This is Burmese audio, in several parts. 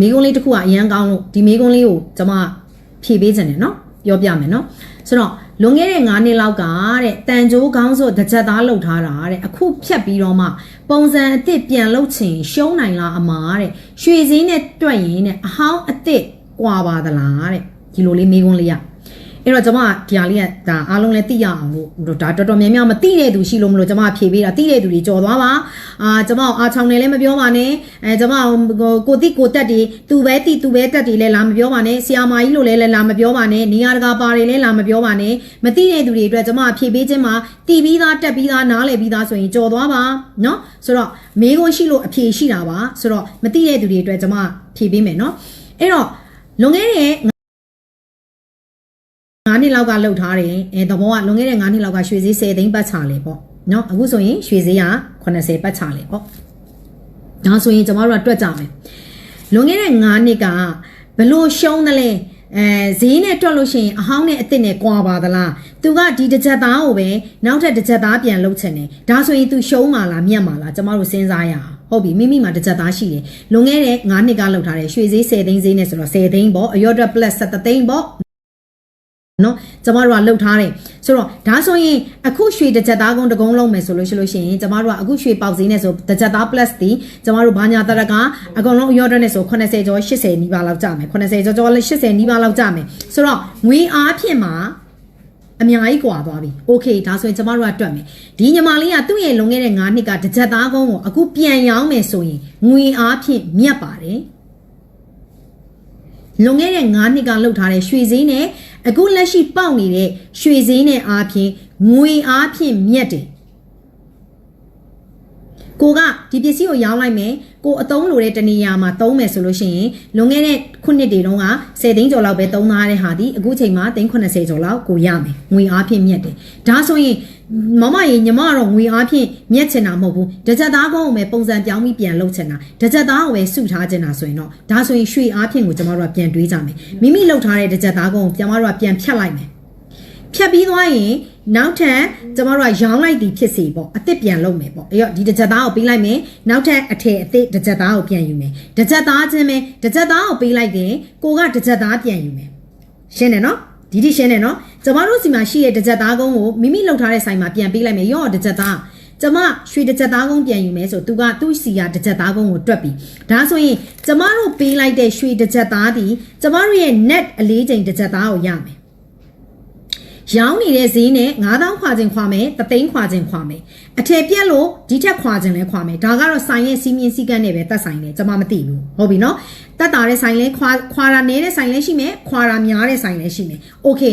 မိကုန်းလေးတစ်ခုကအရန်ကောင်းလို့ဒီမိကုန်းလေးကိုကျွန်မဖြည့်ပေးခြင်းတယ်နော်ပြောပြမယ်နော်ဆိုတော့လွန်ခဲ့တဲ့9နှစ်လောက်ကတဲ့တန်ကြိုးကောင်းဆိုတစ်ချက်သားလှုပ်ထားတာတဲ့အခုဖြတ်ပြီးတော့မှပုံစံအစ်စ်ပြန်လှုပ်ချင်ရှုံးနိုင်လားအမားတဲ့ရွှေစည်းနဲ့တွက်ရင်တဲ့အဟောင်းအစ်စ်ကွာပါသလားတဲ့ဒီလိုလေးမိကုန်းလေးရ အဲ့တော့ကျွန်မဒီဟာလေးကဒါအားလုံးလည်းသိရအောင်လို့ဒါတော်တော်များများမသိတဲ့သူရှိလို့မလို့ကျွန်မဖြေပေးတာသိတဲ့သူတွေကြော်သွားပါအာကျွန်မအားချောင်းနေလည်းမပြောပါနဲ့အဲကျွန်မကိုတိကိုတက်တွေသူပဲတိသူပဲတက်တွေလည်းလာမပြောပါနဲ့ဆီယာမာကြီးလို့လည်းလာမပြောပါနဲ့နေရာတကာပါတွေလည်းလာမပြောပါနဲ့မသိတဲ့သူတွေအတွက်ကျွန်မဖြေပေးခြင်းမှာတီပြီးသားတက်ပြီးသားနားလည်ပြီးသားဆိုရင်ကြော်သွားပါเนาะဆိုတော့မေးခွန်းရှိလို့အဖြေရှိတာပါဆိုတော့မသိတဲ့သူတွေအတွက်ကျွန်မဖြေပေးမယ်เนาะအဲ့တော့လွန်ခဲ့တဲ့9 နှစ်လောက်ကလှုပ်ထားတယ်အဲသဘောကလွန်ခဲ့တဲ့9နှစ်လောက်ကရွှေဈေး10သိန်းပတ်ချလေပေါ့နော်အခုဆိုရင်ရွှေဈေးက80ပတ်ချလေပေါ့ဒါဆိုရင်ကျွန်တော်တို့ကတွက်ကြမယ်လွန်ခဲ့တဲ့9နှစ်ကဘလို့ရှုံးတယ်လဲအဲဈေးနဲ့တွက်လို့ရှိရင်အဟောင်းနဲ့အစ်စ်နဲ့ကွာပါသလားသူကဒီတစ်ချက်သားကိုပဲနောက်ထပ်တစ်ချက်သားပြန်လှုပ်ချင်တယ်ဒါဆိုရင်သူရှုံးမှာလားမြတ်မှာလားကျမတို့စဉ်းစားရအောင်ဟုတ်ပြီမိမိမှာတစ်ချက်သားရှိတယ်လွန်ခဲ့တဲ့9နှစ်ကလှုပ်ထားတဲ့ရွှေဈေး10သိန်းဈေးနဲ့ဆိုတော့10သိန်းပေါ့အရော့ဒ် plus 17သိန်းပေါ့ နော်ကျမတို့ကလှုပ်ထားတယ်ဆိုတော့ဒါဆိုရင်အခုရွှေတစ်ချက်သားကုန်းတစ်ကုန်းလုံးမယ်ဆိုလို့ရှိလို့ရှိရင်ကျမတို့ကအခုရွှေပေါက်ဈေးနဲ့ဆိုတစ်ချက်သား plus ဒီကျမတို့ဘာညာတရကအကုန်လုံးအရော့တက်နဲ့ဆို80ကျော်80နီးပါးလောက်ကြမယ်80ကျော်ကျော်လည်း80နီးပါးလောက်ကြမယ်ဆိုတော့ငွေအားဖြင့်မှာအများကြီးကွာသွားပြီ။ Okay ဒါဆိုရင်ကျမတို့ကတွက်မယ်။ဒီညီမလေးကသူ့ရဲ့လွန်ခဲ့တဲ့9နှစ်ကတစ်ချက်သားကုန်းကိုအခုပြန်ရောင်းမယ်ဆိုရင်ငွေအားဖြင့်မြတ်ပါတယ်။ လွန်ခဲ့တဲ့9နှစ်ကလှုပ်ထားတဲ့ရွှေစည်းနဲ့အခုလက်ရှိပေါက်နေတဲ့ရွှေစည်းနဲ့အားဖြင့်ငွေအားဖြင့်မြတ်တယ် ကိုကဒီပစ္စည်းကိုရောင်းလိုက်မယ်ကိုအသုံးလိုတဲ့တနေရာမှာသုံးမယ်ဆိုလို့ရှိရင်လွန်ခဲ့တဲ့ခုနှစ်တွေတုန်းက10သိန်းကျော်လောက်ပဲသုံးသားတဲ့ဟာဒီအခုချိန်မှာသိန်း80ကျော်လောက်ကိုရမယ်ငွေအားဖြင့်မြတ်တယ်ဒါဆိုရင်မမရေညီမကတော့ငွေအားဖြင့်မြက်ချင်တာမဟုတ်ဘူးတစ်ချက်သားကုန်းကိုပဲပုံစံပြောင်းပြီးပြန်လုပ်ချင်တာတစ်ချက်သားကိုပဲစုထားချင်တာဆိုရင်တော့ဒါဆိုရင်ရွှေအားဖြင့်ကိုကျမတို့ကပြန်တွေးကြမယ်မိမိလုပ်ထားတဲ့တစ်ချက်သားကုန်းကိုကျမတို့ကပြန်ဖြတ်လိုက်မယ်ဖြတ်ပြီးသွားရင် နောက်ထပ်ကျမတို့ကရောင်းလိုက်သည်ဖြစ်စီပေါ့အစ်စ်ပြန်လုပ်မယ်ပေါ့အဲ့တော့ဒီတစ်ချက်သားကိုပေးလိုက်မယ်နောက်ထပ်အထည်အစ်စ်တစ်ချက်သားကိုပြန်ယူမယ်တစ်ချက်သားချင်းပဲတစ်ချက်သားကိုပေးလိုက်ရင်ကိုကတစ်ချက်သားပြန်ယူမယ်ရှင်းတယ်နော်ဒီဒီရှင်းတယ်နော်ကျမတို့စီမှာရှိတဲ့တစ်ချက်သားကုန်းကိုမိမိလှုပ်ထားတဲ့ဆိုင်မှာပြန်ပေးလိုက်မယ်ရော့တစ်ချက်သားကျမရွှေတစ်ချက်သားကုန်းပြန်ယူမယ်ဆိုသူကသူ့စီကတစ်ချက်သားကုန်းကိုတွက်ပြီဒါဆိုရင်ကျမတို့ပေးလိုက်တဲ့ရွှေတစ်ချက်သားဒီကျမတို့ရဲ့ net အလေးချိန်တစ်ချက်သားကိုရမယ် ရောင်းနေတဲ့ဈေးနဲ့9000ခွာခြင်းခွာမယ်တသိန်းခွာခြင်းခွာမယ်အထည်ပြက်လို့ဒီထက်ခွာခြင်းလဲခွာမယ်ဒါကတော့ဆိုင်ရဲ့စီးမြင်စည်းကမ်းနဲ့ပဲသက်ဆိုင်တယ်ကျွန်မမသိဘူးဟုတ်ပြီနော်တက်တာတဲ့ဆိုင်လဲခွာခွာတာနေတဲ့ဆိုင်လဲရှိမယ်ခွာတာများတဲ့ဆိုင်လဲရှိမယ်โอเค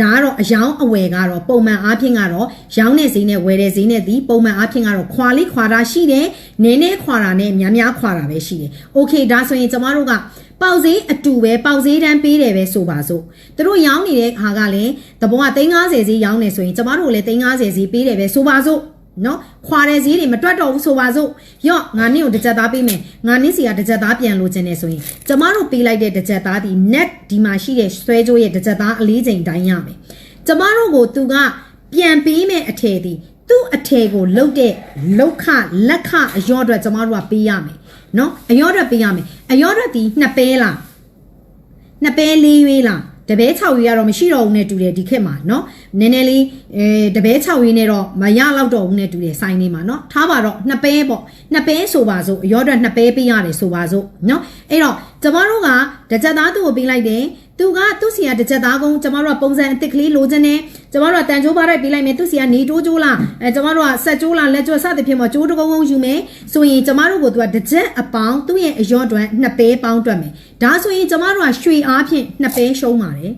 ဒါကတော့အယောင်အဝယ်ကတော့ပုံမှန်အားဖြင့်ကတော့ရောင်းတဲ့ဈေးနဲ့ဝယ်တဲ့ဈေးနဲ့ဒီပုံမှန်အားဖြင့်ကတော့ခွာလေးခွာတာရှိတယ်နည်းနည်းခွာတာနဲ့များများခွာတာပဲရှိတယ်။ Okay ဒါဆိုရင်ကျမတို့ကပေါက်ဈေးအတူပဲပေါက်ဈေးတန်းပေးတယ်ပဲဆိုပါစို့သူတို့ရောင်းနေတဲ့ဟာကလည်းတဘောက350ဈေးရောင်းနေဆိုရင်ကျမတို့လည်း350ဈေးပေးတယ်ပဲဆိုပါစို့ နော်ခွာတဲ့ဈေးတွေမတွက်တော့ဘူးဆိုပါစို့ရော့ငါနင့်ကိုတစ်ချက်သားပေးမယ်ငါနင့်စီကတစ်ချက်သားပြန်လိုချင်နေဆိုရင်ကျမတို့ပေးလိုက်တဲ့တစ်ချက်သားဒီ net ဒီမှာရှိတဲ့ဆွဲကြိုးရဲ့တစ်ချက်သားအလေးချိန်တိုင်းရမယ်ကျမတို့ကိုသူကပြန်ပေးမယ်အထည်ဒီသူ့အထည်ကိုလုတ်တဲ့လောက်ခလက်ခအရော့အတွက်ကျမတို့ကပေးရမယ်နော်အရော့အတွက်ပေးရမယ်အရော့အတွက်ဒီနှစ်ပဲလားနှစ်ပဲလေးရွေးလား တပဲ6ရွေးကတော့မရှိတော့ဘူးနဲ့တူတယ်ဒီခေတ်မှာเนาะနည်းနည်းလေးအဲတပဲ6ရွေးနဲ့တော့မရတော့တော့ဘူးနဲ့တူတယ်ဆိုင်လေးမှာเนาะထားပါတော့နှစ်ပဲပေါ့နှစ်ပဲဆိုပါစို့အရောအတွက်နှစ်ပဲပေးရတယ်ဆိုပါစို့เนาะအဲ့တော့ကျမတို့ကတကြက်သားသူ့ကိုပေးလိုက်တယ် သူကသူ့စီကတကြက်သားကုန်းကျမတို့ကပုံစံအစ်စ်ကလေးလိုချင်တယ်ကျမတို့ကတန်ချိုးပါလိုက်ပေးလိုက်မယ်သူ့စီကနေတိုးကျိုးလားအဲကျမတို့ကဆက်ကျိုးလားလက်ကျိုးစသဖြင့်မကျိုးတကုံကုံယူမယ်ဆိုရင်ကျမတို့ကိုသူကတကြက်အပေါင်းသူ့ရဲ့အရောအတွက်နှစ်ပဲပေါင်းတွက်မယ်ဒါဆိုရင်ကျမတို့ကရွှေအားဖြင့်နှစ်ပဲရှုံးပါတယ်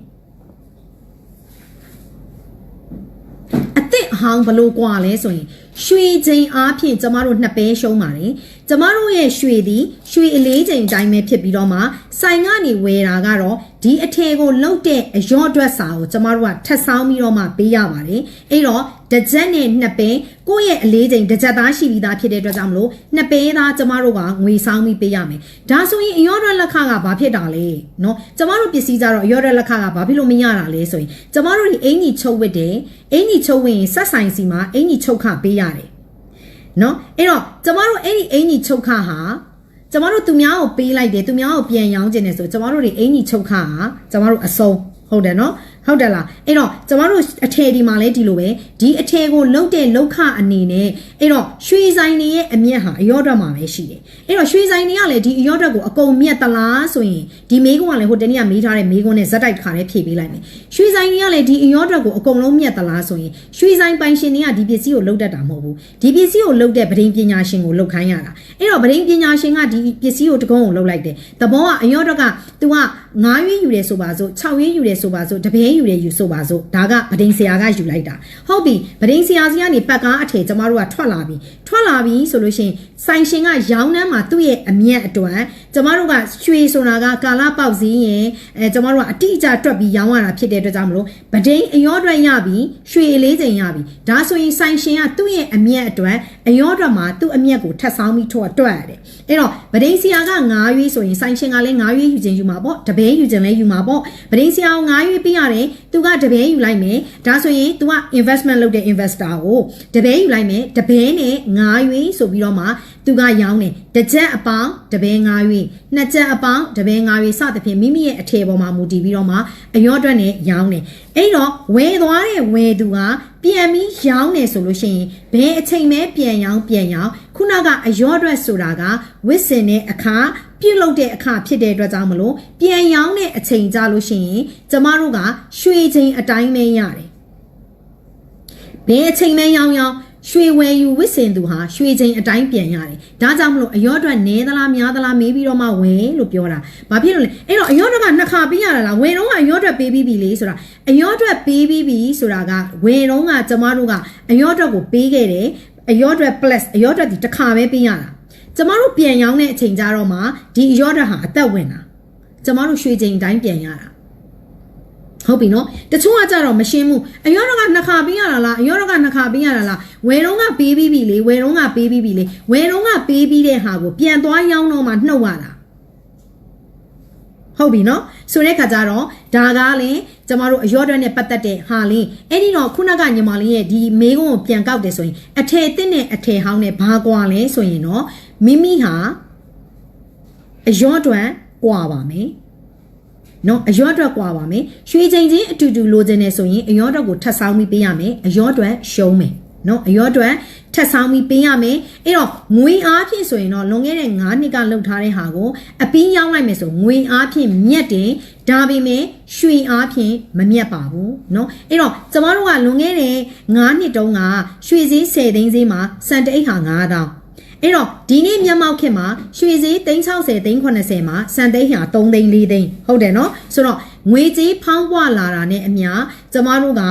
အစ်စ်အဟောင်းဘလို့กว่าလဲဆိုရင်ရွှေချိန်အားဖြင့်ကျမတို့နှစ်ပဲရှုံးပါတယ် ကျမတို့ရဲ့ရွှေသည်ရွှေအလေးချိန်တိုင်းပဲဖြစ်ပြီးတော့မှဆိုင်ကနေဝယ်တာကတော့ဒီအထည်ကိုလုတ်တဲ့အရော့အတွက်စာကိုကျမတို့ကထပ်ဆောင်းပြီးတော့မှပေးရပါတယ်အဲ့တော့တစ်ချက်နဲ့နှစ်ပဲကိုယ့်ရဲ့အလေးချိန်တစ်ချက်သားရှိပြီးသားဖြစ်တဲ့အတွက်ကြောင့်မလို့နှစ်ပဲသားကျမတို့ကငွေဆောင်းပြီးပေးရမယ်ဒါဆိုရင်အရော့အတွက်လက်ခကဘာဖြစ်တာလဲเนาะကျမတို့ပစ္စည်းကြတော့အရော့အတွက်လက်ခကဘာဖြစ်လို့မရတာလဲဆိုရင်ကျမတို့ဒီအင်ကြီးချုပ်ဝစ်တယ်အင်ကြီးချုပ်ဝစ်ရင်ဆက်ဆိုင်စီမှာအင်ကြီးချုပ်ခပေးရတယ် နော်အဲ့တော့ကျမတို့အဲ့ဒီအင်ကြီးချုပ်ခဟာကျမတို့သူများကိုပေးလိုက်တယ်သူများကိုပြန်ရောင်းခြင်းတယ်ဆိုကျမတို့တွေအင်ကြီးချုပ်ခါဟာကျမတို့အဆုံးဟုတ်တယ်နော် ဟုတ်တယ်လားအဲ့တော့ကျမတို့အထည်ဒီမှာလဲဒီလိုပဲဒီအထည်ကိုလုတ်တဲ့လောက်ခအနေနဲ့အဲ့တော့ရွှေဆိုင်တွေရဲ့အမျက်ဟာအရော့တော့မှာပဲရှိတယ်အဲ့တော့ရွှေဆိုင်တွေကလည်းဒီအရော့တော့ကိုအကုန်မြက်သလားဆိုရင်ဒီမေးခွန်းကလည်းဟိုတနေ့ကမေးထားတဲ့မေးခွန်းနဲ့ဇက်တိုက်တစ်ခါလေးဖြည့်ပေးလိုက်မယ်ရွှေဆိုင်တွေကလည်းဒီအရော့တော့ကိုအကုန်လုံးမြက်သလားဆိုရင်ရွှေဆိုင်ပိုင်ရှင်တွေကဒီပစ္စည်းကိုလုတ်တတ်တာမဟုတ်ဘူးဒီပစ္စည်းကိုလုတ်တဲ့ဗဒိန်ပညာရှင်ကိုလုတ်ခိုင်းရတာအဲ့တော့ဗဒိန်ပညာရှင်ကဒီပစ္စည်းကိုတကုံးကိုလုတ်လိုက်တယ်သဘောကအရော့တော့က तू က9ရွေးယူတယ်ဆိုပါစို့6ရွေးယူတယ်ဆိုပါစို့တပင်းယူတယ်ယူဆိုပါစို့ဒါကဗဒိန်ဆရာကယူလိုက်တာဟုတ်ပြီဗဒိန်ဆရာစီကနေပတ်ကားအထည်ကျမတို့ကထွက်လာပြီထွက်လာပြီဆိုလို့ရှိရင်ဆိုင်ရှင်ကရောင်းနှမ်းမှာသူ့ရဲ့အမျက်အတွက်ကျမတို့ကရွှေဆိုတာကကာလာပေါက်စည်းရင်အဲကျမတို့ကအတိအကျတွက်ပြီးရောင်းရတာဖြစ်တဲ့အတွက်ကြောင့်မလို့ဗဒိန်အရောအတွက်ရပြီရွှေအလေးချိန်ရပြီဒါဆိုရင်ဆိုင်ရှင်ကသူ့ရဲ့အမျက်အတွက်အရောအတွက်မှာသူ့အမျက်ကိုထပ်ဆောင်ပြီးထွက်တွက်ရတယ်အဲ့တော့ဗဒိန်ဆရာက9ရွေးဆိုရင်ဆိုင်ရှင်ကလည်း9ရွေးယူခြင်းယူမှာပေါ့တပင်းယူခြင်းလည်းယူမှာပေါ့ဗဒိန်ဆရာကို9ရွေးပေးရတယ်သူကတပင်းယူလိုက်မယ်ဒါဆိုရင် तू က investment လုပ်တဲ့ investor ကိုတပင်းယူလိုက်မယ်တပင်းနဲ့9ရွေးဆိုပြီးတော့မှ သူကရောင်းတယ်တစ်ချက်အပေါင်းတပင်း9ရွေးနှစ်ချက်အပေါင်းတပင်း9ရွေးစသဖြင့်မိမိရဲ့အထည်ပေါ်မှာမူတည်ပြီးတော့မှအရောအတွက်နဲ့ရောင်းတယ်အဲ့တော့ဝယ်သွားတဲ့ဝယ်သူကပြန်ပြီးရောင်းတယ်ဆိုလို့ရှိရင်ဘယ်အချိန်မဲပြန်ရောင်းပြန်ရောင်းခုနကအရောအတွက်ဆိုတာကဝစ်စင်တဲ့အခါပြုတ်လုတဲ့အခါဖြစ်တဲ့အတွက်ကြောင့်မလို့ပြန်ရောင်းတဲ့အချိန်ကြလို့ရှိရင်ကျမတို့ကရွှေချိန်အတိုင်းပဲရတယ်ဘယ်အချိန်မဲရောင်းရောင်း ရွှေဝယ်ယူဝစ်စင်သူဟာရွှေချိန်အတိုင်းပြန်ရတယ်။ဒါကြောင့်မလို့အရောအတွက်နည်းသလားများသလားမေးပြီးတော့မှဝယ်လို့ပြောတာ။ဘာဖြစ်လို့လဲ။အဲ့တော့အရောအတွက်ကနှစ်ခါပေးရတာလား။ဝယ်တော့ကအရောအတွက်ပေးပြီးပြီလေဆိုတာ။အရောအတွက်ပေးပြီးပြီဆိုတာကဝယ်တော့ကကျမတို့ကအရောအတွက်ကိုပေးခဲ့တယ်။အရောအတွက် plus အရောအတွက်ဒီတစ်ခါပဲပေးရတာ။ကျမတို့ပြန်ရောင်းတဲ့အချိန်ကြတော့မှဒီအရောအတွက်ဟာအသက်ဝင်တာ။ကျမတို့ရွှေချိန်တိုင်းပြန်ရတာ။ ဟုတ်ပြီနော်တချို့ကကြတော့မရှင်းဘူးအရောတော့ကနှစ်ခါပေးရတာလားအရောတော့ကနှစ်ခါပေးရတာလားဝယ်တော့ကပေးပြီးပြီလေဝယ်တော့ကပေးပြီးပြီလေဝယ်တော့ကပေးပြီးတဲ့ဟာကိုပြန်သွားရောင်းတော့မှနှုတ်ရတာဟုတ်ပြီနော်ဆိုတဲ့ခါကျတော့ဒါကလည်းကျမတို့အရော့တွက်နဲ့ပတ်သက်တဲ့ဟာလေးအဲ့ဒီတော့ခုနကညီမလေးရဲ့ဒီမေးခွန်းကိုပြန်ကောက်တယ်ဆိုရင်အထည်တစ်နဲ့အထည်ဟောင်းနဲ့ဘာကွာလဲဆိုရင်တော့မိမိဟာအရော့တွက်ကွာပါမယ် နော်အရော့အတွက်ကွာပါမယ်ရွှေချိန်ချင်းအတူတူလိုချင်နေဆိုရင်အရော့အတွက်ကိုထပ်ဆောင်ပြီးပေးရမယ်အရော့အတွက်ရှုံးမယ်နော်အရော့အတွက်ထပ်ဆောင်ပြီးပေးရမယ်အဲ့တော့ငွေအားဖြင့်ဆိုရင်တော့လွန်ခဲ့တဲ့9နှစ်ကလှုပ်ထားတဲ့ဟာကိုအပင်းရောင်းလိုက်မယ်ဆိုငွေအားဖြင့်မြက်တယ်ဒါပေမဲ့ရွှေအားဖြင့်မမြက်ပါဘူးเนาะအဲ့တော့ကျမတို့ကလွန်ခဲ့တဲ့9နှစ်တုန်းကရွှေဈေး10သိန်းဈေးမှာစံတအိတ်ဟာ9000 အဲ့တော့ဒီနေ့မျက်မှောက်ခေတ်မှာရွှေဈေး360 380မှာစံသိန်းဟာ3သိန်း4သိန်းဟုတ်တယ်နော်ဆိုတော့ငွေကြေးဖောင်းပွားလာတာနဲ့အမျှကျမတို့က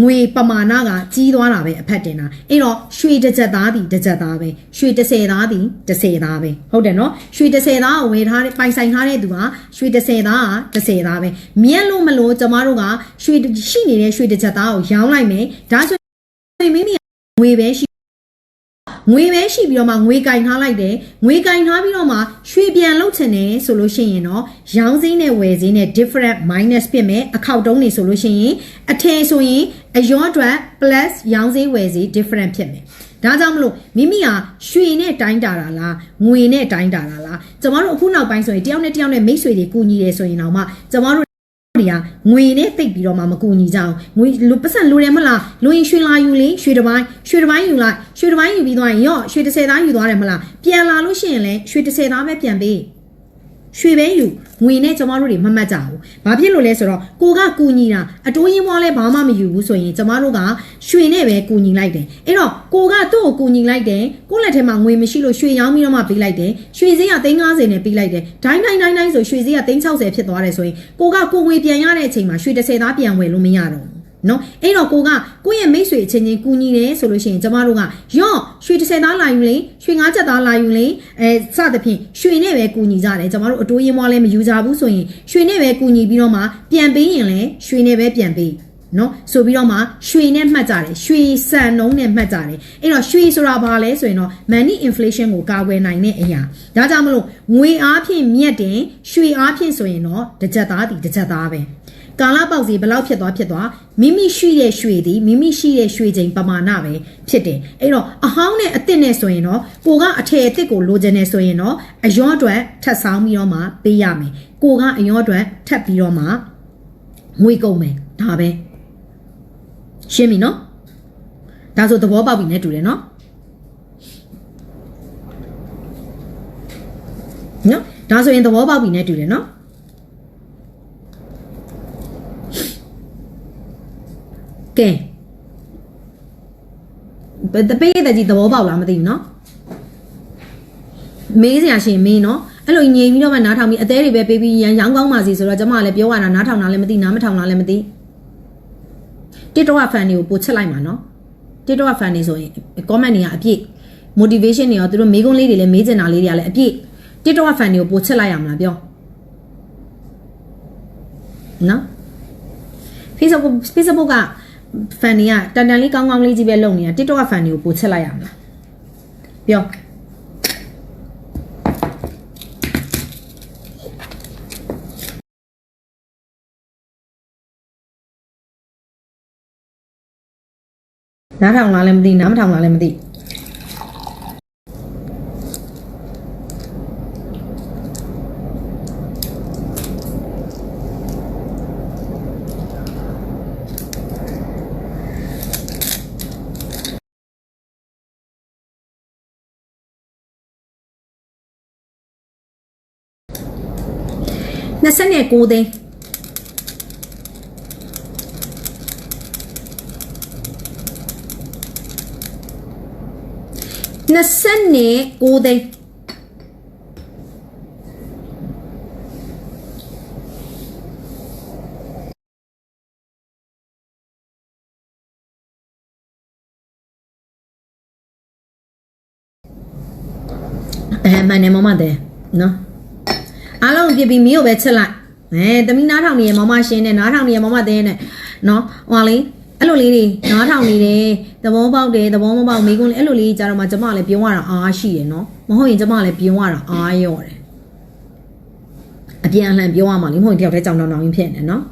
ငွေပမာဏကကြီးသွားတာပဲအဖက်တင်တာအဲ့တော့ရွှေတစ်ကြက်သားသည်တစ်ကြက်သားပဲရွှေ30သားသည်30သားပဲဟုတ်တယ်နော်ရွှေ30သားကိုဝယ်ထားတဲ့ပိုင်ဆိုင်ထားတဲ့သူကရွှေ30သားက30သားပဲမြက်လို့မလို့ကျမတို့ကရွှေရှိနေတဲ့ရွှေတစ်ကြက်သားကိုရောင်းလိုက်မယ်ဒါဆိုရင်မိမိငွေပဲရှိ ငွေပဲရှိပြီးတော့မှငွေကင်ထားလိုက်တယ်ငွေကင်ထားပြီးတော့မှရွှေပြန်လုတ်ချင်တယ်ဆိုလို့ရှိရင်တော့ရောင်းစည်းနဲ့ဝယ်စည်းနဲ့ different minus ဖြစ်မယ်အခောက်တုံးနေဆိုလို့ရှိရင်အထည်ဆိုရင်အယောအတွက် plus ရောင်းစည်းဝယ်စည်း different ဖြစ်မယ်ဒါကြောင့်မလို့မိမိဟာရွှေနဲ့တိုင်းတာတာလားငွေနဲ့တိုင်းတာတာလားကျမတို့အခုနောက်ပိုင်းဆိုရင်တယောက်နဲ့တယောက်နဲ့မိတ်ဆွေတွေကူညီတယ်ဆိုရင်တော့မှကျမတို့ တွေကငွေနဲ့တိတ်ပြီးတော့မှမကူညီကြအောင်ငွေလူပတ်စံလိုတယ်မလားလူရင်ရွှေလာယူလေရွှေတစ်ပိုင်းရွှေတစ်ပိုင်းယူလိုက်ရွှေတစ်ပိုင်းယူပြီးသွားရင်ရော့ရွှေ30သားယူသွားတယ်မလားပြန်လာလို့ရှိရင်လည်းရွှေ30သားပဲပြန်ပေး ရွှေပဲယူငွေနဲ့ကျမတို့တွေမမှတ်ကြဘူး။ဘာဖြစ်လို့လဲဆိုတော့ကိုကကူညီတာအတိုးရင်းမွားလဲဘာမှမယူဘူးဆိုရင်ကျမတို့ကရွှေနဲ့ပဲကူညီလိုက်တယ်။အဲ့တော့ကိုကသူ့ကိုကူညီလိုက်တယ်။ကိုလက်ထဲမှာငွေမရှိလို့ရွှေရောင်းပြီးတော့မှပေးလိုက်တယ်။ရွှေဈေးက350နဲ့ပေးလိုက်တယ်။ဒိုင်းဒိုင်းဒိုင်းဒိုင်းဆိုရွှေဈေးက360ဖြစ်သွားတယ်ဆိုရင်ကိုကကိုငွေပြန်ရတဲ့အချိန်မှာရွှေ30သားပြန်ဝယ်လို့မရတော့ဘူး။ နော်အဲ့တော့ကိုကကိုယ့်ရဲ့မိတ်ဆွေအချင်းချင်းကူညီတယ်ဆိုလို့ရှိရင်ကျမတို့ကယော့ရွှေ30သားလာယူလေရွှေ9ချက်သားလာယူလေအဲစသဖြင့်ရွှေနဲ့ပဲကူညီကြတယ်ကျမတို့အတိုးရင်းမွားလည်းမယူကြဘူးဆိုရင်ရွှေနဲ့ပဲကူညီပြီးတော့မှပြန်ပေးရင်လည်းရွှေနဲ့ပဲပြန်ပေးနော်ဆိုပြီးတော့မှရွှေနဲ့မှတ်ကြတယ်ရွှေစံနှုံးနဲ့မှတ်ကြတယ်အဲ့တော့ရွှေဆိုတာဘာလဲဆိုရင်တော့ money inflation ကိုကာကွယ်နိုင်တဲ့အရာဒါကြောင့်မလို့ငွေအားဖြင့်မြက်တယ်ရွှေအားဖြင့်ဆိုရင်တော့တစ်ကြက်သားတည်တစ်ကြက်သားပဲ ကာလပေါက်စီဘယ်လောက်ဖြစ်သွားဖြစ်သွားမိမိရှိတဲ့ရွှေသည်မိမိရှိတဲ့ရွှေချိန်ပမာဏပဲဖြစ်တယ်အဲ့တော့အဟောင်းနဲ့အစ်စ်နဲ့ဆိုရင်တော့ကိုကအထည်အစ်စ်ကိုလိုချင်နေဆိုရင်တော့အယောအတွက်ထပ်ဆောင်ပြီးတော့မှပေးရမယ်ကိုကအယောအတွက်ထပ်ပြီးတော့မှငွေကုန်မယ်ဒါပဲရှင်းပြီနော်ဒါဆိုသဘောပေါက်ပြီနဲ့တူတယ်နော်နော်ဒါဆိုရင်သဘောပေါက်ပြီနဲ့တူတယ်နော် ကဲဘယ်တပေးတဲ့ကြီးသဘောပေါက်လားမသိဘူးနော်မေးစရာရှင်မေးနော်အဲ့လိုငြိမ်ပြီးတော့မှနားထောင်ပြီးအသေးတွေပဲပေးပြီးရန်ရောင်းကောင်းပါစီဆိုတော့ကျမကလည်းပြောရတာနားထောင်တာလည်းမသိနားမထောင်တာလည်းမသိတစ်တော့ဖန်တွေကိုပို့ချက်လိုက်မှာနော်တစ်တော့ဖန်တွေဆိုရင် comment တွေကအပြည့် motivation တွေရောသူတို့မေးခွန်းလေးတွေလည်းမေးချင်တာလေးတွေကလည်းအပြည့် TikTok fan တွေကိုပို့ချက်လိုက်ရမလားပြောနော် Facebook Facebook က fan တွေကတန်တန်လေးကောင်းကောင်းလေးကြီးပဲလုပ်နေတာ TikTok fan တွေကိုပို့ချက်လိုက်ရမလားပြောနားထောင်လားလည်းမသိနားမထောင်လားလည်းမသိ 29သိန်း29သိန်းအဲမနဲ့မမတဲ့နော် အားလုံးပြပြီးမီးကိုပဲချက်လိုက်အဲတမီးနားထောင်နေရမမရှင်းနဲ့နားထောင်နေရမမသင်းနဲ့နော်ဟိုဟာလေအဲ့လိုလေးတွေနားထောင်နေတယ်သဘောပေါက်တယ်သဘောမပေါက်မိကုန်းလေးအဲ့လိုလေးကြာတော့မှကျမလည်းပြုံးရတာအားရှိတယ်နော်မဟုတ်ရင်ကျမလည်းပြုံးရတာအားရော့တယ်အပြန်အလှန်ပြောရမှာလေမဟုတ်ရင်တယောက်တည်းကြောင်တောင်တောင်ကြီးဖြစ်နေနော်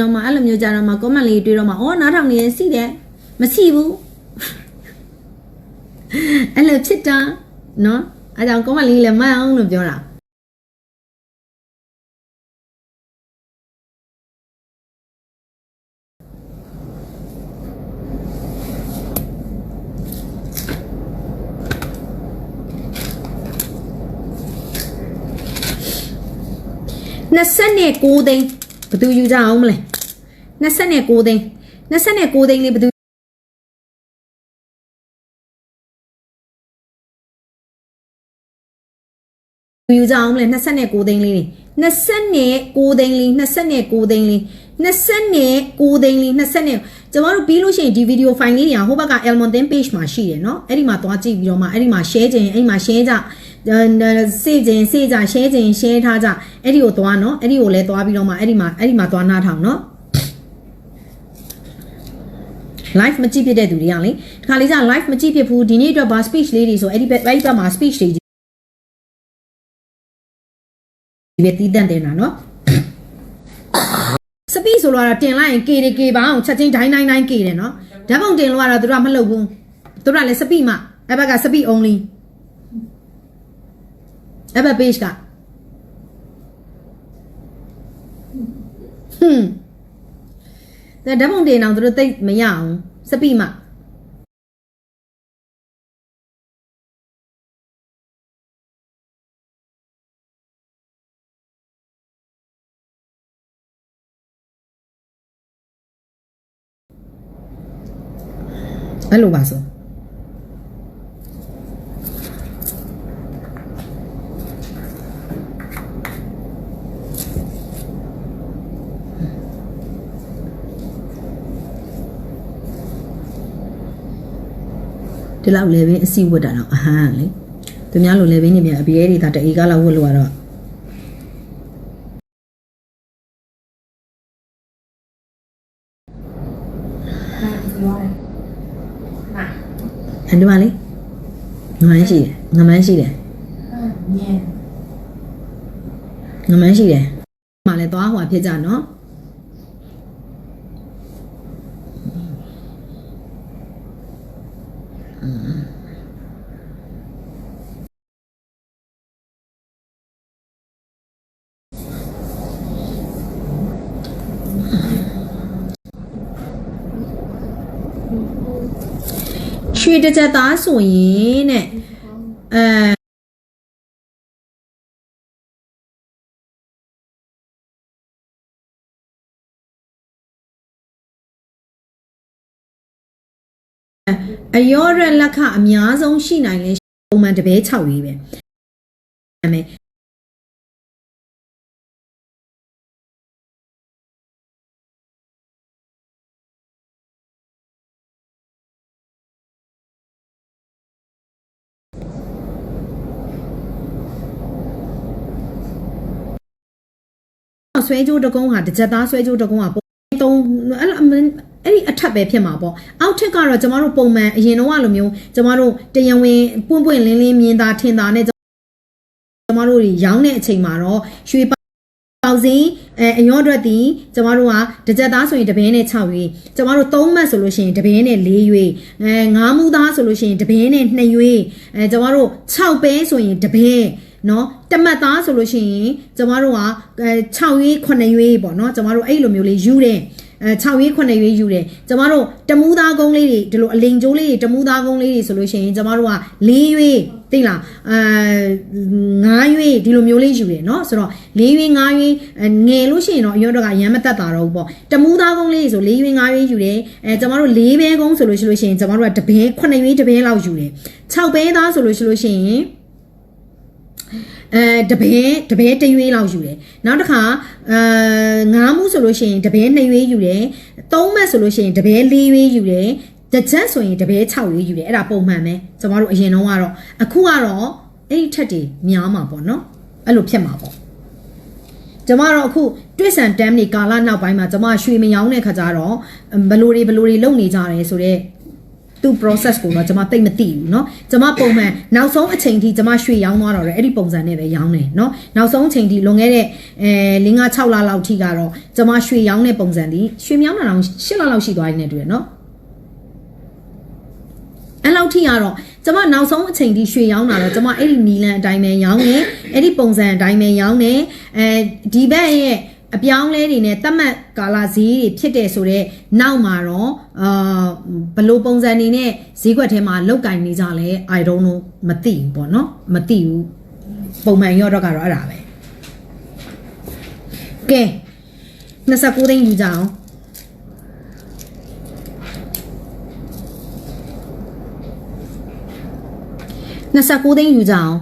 တော့မှအဲ့လိုမျိုးကြာတော့မှ comment လေးတွေ့တော့မှအော်နားထောင်နေရင်စီတယ်မရှိဘူးအဲ့လိုဖြစ်တာနော်အဲကြောင့် comment လေးလည်းမှတ်အောင်လို့ပြောတာ29သိန်းဘယ်သူယူကြအောင်မလဲ 29သိန်း29သိန်းလေးဘယ်သူယူကြအောင်မလဲ29သိန်းလေး29သိန်းလေး29သိန်းလေး29သိန်းလေး20ကျမတို့ပြီးလို့ရှိရင်ဒီဗီဒီယိုဖိုင်လေးတွေကဟိုဘက်က Elmontin page မှာရှိတယ်เนาะအဲ့ဒီမှာသွားကြည့်ပြီးတော့မှအဲ့ဒီမှာ share ခြင်းအဲ့ဒီမှာ share ကြစေ့ခြင်းစေ့ကြ share ခြင်း share ထားကြအဲ့ဒီကိုသွားเนาะအဲ့ဒီကိုလည်းသွားပြီးတော့မှအဲ့ဒီမှာအဲ့ဒီမှာသွားနားထောင်เนาะ live မကြည့်ဖြစ်တဲ့သူတွေကလေဒီခါလေးကျ live မကြည့်ဖြစ်ဘူးဒီနေ့အတွက်ဘာ speech လေးတွေဆိုအဲ့ဒီအဲ့ဒီဘက်မှာ speech တွေဒီပဲတည်တံ့တယ်နော် speech ဆိုတော့တင်လိုက်ရင် K တွေ K ပါအောင်ချက်ချင်းဒိုင်းဒိုင်းဒိုင်း K တယ်နော်ဓာတ်ပုံတင်လို့ကတော့သူတို့ကမလုပ်ဘူးသူတို့ကလည်း speech မှအဲ့ဘက်က speech only အဲ့ဘက် page ကဟွန်း ဓာတ်ပုံတင်အောင်သူတို့သိမရအောင်စပီမှအဲ့လိုပါဆို ဒီလောက် level အစီဝတ်တာတော့အဟမ်းလေသူများလို level နေပြန်အပြဲတွေဒါတအေကလောက်ဝတ်လို့ရတော့အန်ဒီမလေးငမန်းရှိတယ်ငမန်းရှိတယ်ငမန်းရှိတယ်မလည်းသွားဟွာဖြစ်ကြနော် ရွှေတစ်ချက်သားဆိုရင်တဲ့အဲအယောရလက်ခအများဆုံးရှိနိုင်လဲပုံမှန်တပဲ6ရေးပဲအမေ ဆွဲကြိုးတကုံးဟာတစ်ချက်သားဆွဲကြိုးတကုံးဟာပုံသုံးအဲ့လိုအဲ့ဒီအထက်ပဲဖြစ်မှာပေါ့အောက်ထက်ကတော့ကျမတို့ပုံမှန်အရင်တော့လိုမျိုးကျမတို့တရားဝင်ပွင့်ပွင့်လင်းလင်းမြင်သာထင်သာနဲ့ကျမတို့တွေရောင်းတဲ့အချိန်မှာတော့ရွှေပေါက်စင်းအဲအရောအတွက်ဒီကျမတို့ကတစ်ချက်သားဆိုရင်တပင်းနဲ့6ရွေးကျမတို့3မှတ်ဆိုလို့ရှိရင်တပင်းနဲ့4ရွေးအဲ9မူသားဆိုလို့ရှိရင်တပင်းနဲ့2ရွေးအဲကျမတို့6ပဲဆိုရင်တပင်း နော်တမတ်သားဆိုလို့ရှိရင်ကျမတို့ကအဲ6ရွေး9ရွေးပေါ့နော်ကျမတို့အဲ့လိုမျိုးလေးယူတယ်အဲ6ရွေး9ရွေးယူတယ်ကျမတို့တမူသားကုန်းလေးတွေဒီလိုအလိန်ကျိုးလေးတွေတမူသားကုန်းလေးတွေဆိုလို့ရှိရင်ကျမတို့က4ရွေးသိလားအဲ9ရွေးဒီလိုမျိုးလေးယူတယ်เนาะဆိုတော့4ရွေး9ရွေးငယ်လို့ရှိရင်တော့အရောတော့ကရမ်းမတက်တာတော့ဘူးပေါ့တမူသားကုန်းလေးဆို4ရွေး9ရွေးယူတယ်အဲကျမတို့4ဘဲကုန်းဆိုလို့ရှိလို့ရှိရင်ကျမတို့ကတဘဲ9ရွေးတဘဲလောက်ယူတယ်6ဘဲသားဆိုလို့ရှိလို့ရှိရင် အဲတပင်းတပင်းတရွေးလောက်ယူတယ်နောက်တစ်ခါအဲငါးမှုဆိုလို့ရှိရင်တပင်းနှစ်ရွေးယူတယ်သုံးမက်ဆိုလို့ရှိရင်တပင်းလေးရွေးယူတယ်တစ်ချက်ဆိုရင်တပင်း6ရွေးယူတယ်အဲ့ဒါပုံမှန်ပဲကျမတို့အရင်တော့ကတော့အခုကတော့အဲ့ဒီထက်တွေများမှာပေါ့နော်အဲ့လိုဖြစ်မှာပေါ့ကျမတော့အခုတွစ်ဆန်တမ်းနေကာလနောက်ပိုင်းမှာကျမရွှေမယောင်းတဲ့ခါကျတော့ဘလိုတွေဘလိုတွေလုပ်နေကြတယ်ဆိုတော့ သူ process ကိုတော့ကျွန်မသိမသိဘူးเนาะကျွန်မပုံမှန်နောက်ဆုံးအချိန်ထိကျွန်မရွှေရောင်းသွားတော့လေအဲ့ဒီပုံစံနဲ့ပဲရောင်းတယ်เนาะနောက်ဆုံးအချိန်ထိလွန်ခဲ့တဲ့အဲ5 6လလောက်ထိကတော့ကျွန်မရွှေရောင်းတဲ့ပုံစံဒီရွှေမြောင်းတာတော့8လလောက်ရှိသွားနေတယ်တူတယ်เนาะအဲ့လောက်ထိကတော့ကျွန်မနောက်ဆုံးအချိန်ထိရွှေရောင်းတာတော့ကျွန်မအဲ့ဒီနီလန်အတိုင်းပဲရောင်းတယ်အဲ့ဒီပုံစံအတိုင်းပဲရောင်းတယ်အဲဒီဘက်ရဲ့ အပြောင်းလဲတွေနဲ့တတ်မှတ်ကာလဈေးတွေဖြစ်တယ်ဆိုတော့နောက်မှာတော့အာဘလို့ပုံစံနေနဲ့ဈေးကွက်ထဲမှာလောက်ကင်နေကြလဲ I don't know မသိဘူးပေါ့နော်မသိဘူးပုံမှန်ရော့တော့ကတော့အဲ့ဒါပဲကဲ29သိန်းယူကြအောင်29သိန်းယူကြအောင်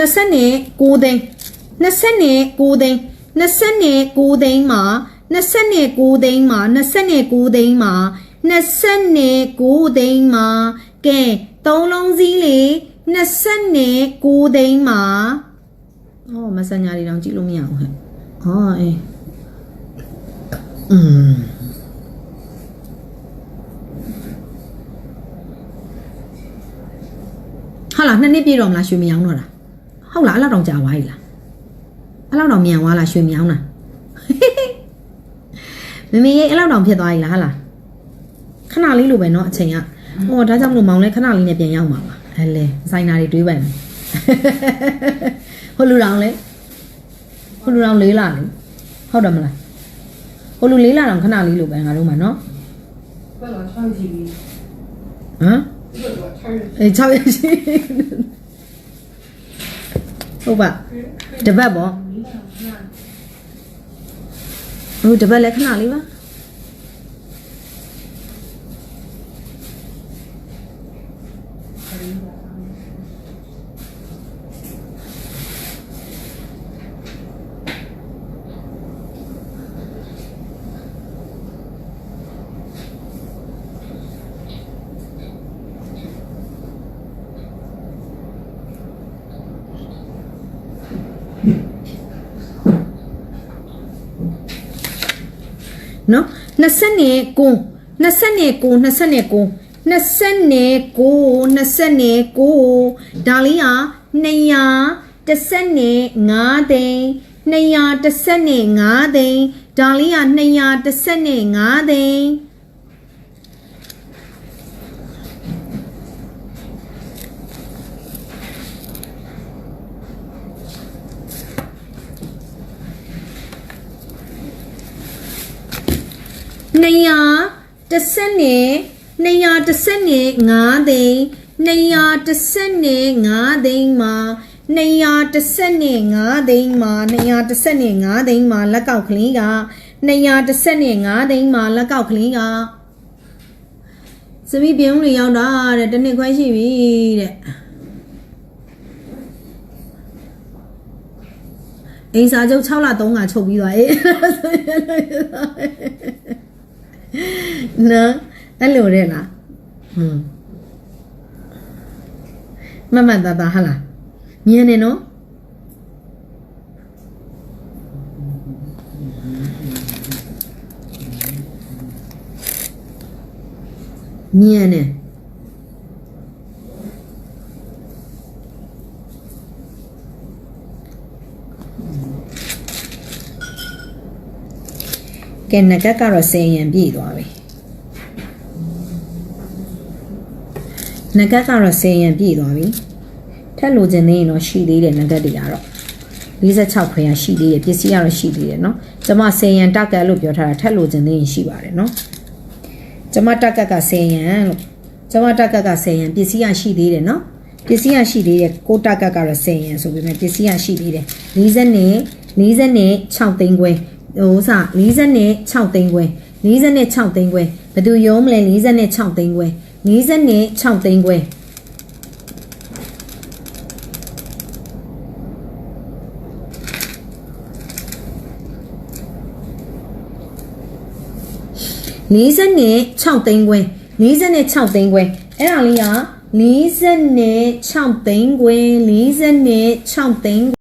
29သိန်း29သိန်း29သိန်းမှာ29သိန်းမှာ29သိန်းမှာ29သိန်းမှာကဲသုံးလုံးစည်းလေ29သိန်းမှာဟောမဆန်ညာတွေတော့ကြည့်လို့မရဘူးဟဲ့ဟောအေးอืมဟာလားနှစ်နှစ်ပြည့်တော့မလားရွှေမယောင်းတော့တာ ဟုတ်လားအဲ့လောက်တော့ကြာသွားပြီလားအဲ့လောက်တော့မြန်သွားလားရွှေမြောင်းလားမမေရဲ့အဲ့လောက်တော့ဖြစ်သွားပြီလားဟလားခဏလေးလိုပဲเนาะအချိန်ကဟောဒါကြောင့်မလို့မောင်လည်းခဏလေးနဲ့ပြန်ရောက်မှာပါအဲလေဆိုင်နာတွေတွေးပါမယ်ဟိုလူတော်လဲဟိုလူတော်လေးလာလေဟုတ်တယ်မလားဟိုလူလေးလာတော့ခဏလေးလိုပဲငါတို့မှာเนาะဘယ်လိုထားကြည့်ဟမ်အဲ6ရက်ရှိ ဟုတ်ပါတပတ်ပေါ့ဟိုတပတ်လည်းခဏလေးပါ နော်29ကို29ကို29 29ကို29ဒါလေးဟာ215သိန်း215သိန်းဒါလေးဟာ215သိန်း 200တစ်ဆက်နဲ့215သိန်း215သိန်းမှာ215သိန်းမှာ215သိန်းမှာလက်ကောက်ကလေးက215သိန်းမှာလက်ကောက်ကလေးကစမိပြုံးတွေရောက်တာတဲ့တစ်နှစ်ခွဲရှိပြီတဲ့အိမ်စာချုပ်6လ3ကချုပ်ပြီးသွားအေး နော်အဲ့လိုတဲ့လားဟွန်းမမတ်တာတာဟာလားမြင်နေနော်မြင်နေကဲငကက်ကတော့ဆယ်ရန်ပြည့်သွားပြီ ငကက်ကတော့ဆယ်ရန်ပြည့်သွားပြီထက်လိုချင်နေရင်တော့ရှိသေးတယ်ငကက်တွေကတော့46ခွဲရရှိသေးတယ်ပစ္စည်းကတော့ရှိသေးတယ်เนาะကျမဆယ်ရန်တက်ကက်လို့ပြောထားတာထက်လိုချင်နေရင်ရှိပါတယ်เนาะကျမတက်ကက်ကဆယ်ရန်လို့ကျမတက်ကက်ကဆယ်ရန်ပစ္စည်းရရှိသေးတယ်เนาะပစ္စည်းရရှိသေးတယ်ကိုတက်ကက်ကတော့ဆယ်ရန်ဆိုပေမဲ့ပစ္စည်းရရှိသေးတယ်40နဲ့40နဲ့6သိန်းခွဲဟိုစ40နဲ့6သိန်းခွဲ40နဲ့6သိန်းခွဲဘယ်သူရုံးမလဲ40နဲ့ 6သိန်းခွဲ40နဲ့6သိန်းခွဲ40နဲ့6သိန်းခွဲ40နဲ့6သိန်းခွဲအဲ့ဒါလေးက40နဲ့6သိန်းခွဲ40နဲ့6သိန်း